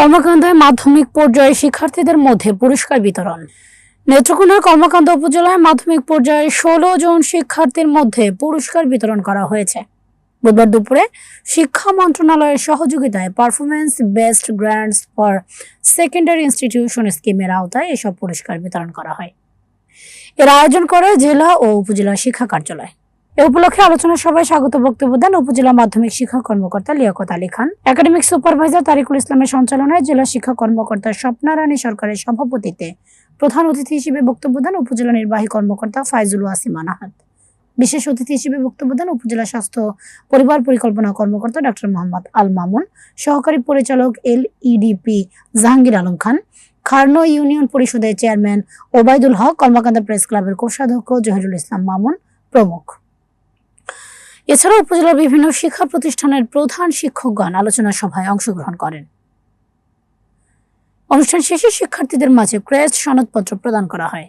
কর্মকান্ডায় মাধ্যমিক পর্যায়ে শিক্ষার্থীদের মধ্যে পুরস্কার বিতরণ। নেত্রকোনার কর্মকান্ড উপজেলায় মাধ্যমিক পর্যায়ে ষোলো জন শিক্ষার্থীর মধ্যে পুরস্কার বিতরণ করা হয়েছে। বুধবার দুপুরে শিক্ষা মন্ত্রণালয়ের সহযোগিতায় performance best grants for secondary institution স্কিমের আওতায় এসব পুরস্কার বিতরণ করা হয়। এর আয়োজন করে জেলা ও উপজেলা শিক্ষা কার্যালয়। উপলক্ষে আলোচনা সভায় স্বাগত বক্তব্য দেন উপজেলা মাধ্যমিক শিক্ষা কর্মকর্তা লিয়াকত আলী খান। একাডেমিক সুপারভাইজার তারিকুল ইসলামের সঞ্চালনায় জেলা শিক্ষা কর্মকর্তা স্বপ্না রানী সরকারের সভাপতিত্বে প্রধান অতিথি হিসেবে বক্তব্য দেন উপজেলা নির্বাহী কর্মকর্তা ফাইজুল ওয়াসিম আনাহাত। বিশেষ অতিথি হিসেবে বক্তব্য দেন উপজেলা স্বাস্থ্য পরিবার পরিকল্পনা কর্মকর্তা ডক্টর মোহাম্মদ আল মামুন, সহকারী পরিচালক L EDP Jahangir Alam Khan, Kharno union পরিষদের চেয়ারম্যান ওবায়দুল হক, কর্মকান্ডা প্রেস ক্লাবের কোষাধ্যক্ষ জহিরুল ইসলাম মামুন প্রমুখ। এছাড়া উপজেলার বিভিন্ন শিক্ষা প্রতিষ্ঠানের প্রধান শিক্ষকগণ আলোচনা সভায় অংশগ্রহণ করেন। অনুষ্ঠান শেষে শিক্ষার্থীদের মাঝে ক্রেস্ট সনদপত্র প্রদান করা হয়।